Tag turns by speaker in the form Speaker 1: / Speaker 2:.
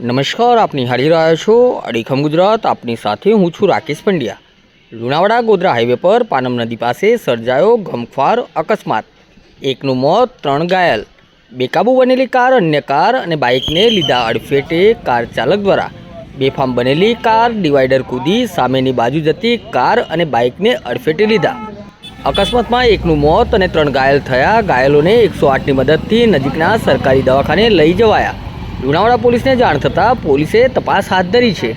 Speaker 1: નમસ્કાર, આપની હારી રહ્યા છો અડીખમ ગુજરાત. આપની સાથે હું છું રાકેશ પંડ્યા. લુણાવાડા ગોધરા હાઈવે પર પાનમ નદી પાસે સર્જાયો ગમખ્વાર અકસ્માત. એકનું મોત, ત્રણ ઘાયલ. બેકાબુ બનેલી કાર, અન્ય કાર અને બાઇકને લીધા અડફેટે કાર ચાલક દ્વારા. બેફામ બનેલી કાર ડિવાઈડર કૂદી સામેની બાજુ જતી કાર અને બાઇકને અડફેટે લીધા. અકસ્માતમાં એકનું મોત અને ત્રણ ઘાયલ થયા. ઘાયલોને એકસો આઠની મદદથી નજીકના સરકારી દવાખાને લઈ જવાયા. લુણાવાડા પોલીસને જાણ થતાં પોલીસે તપાસ હાથ ધરી છે.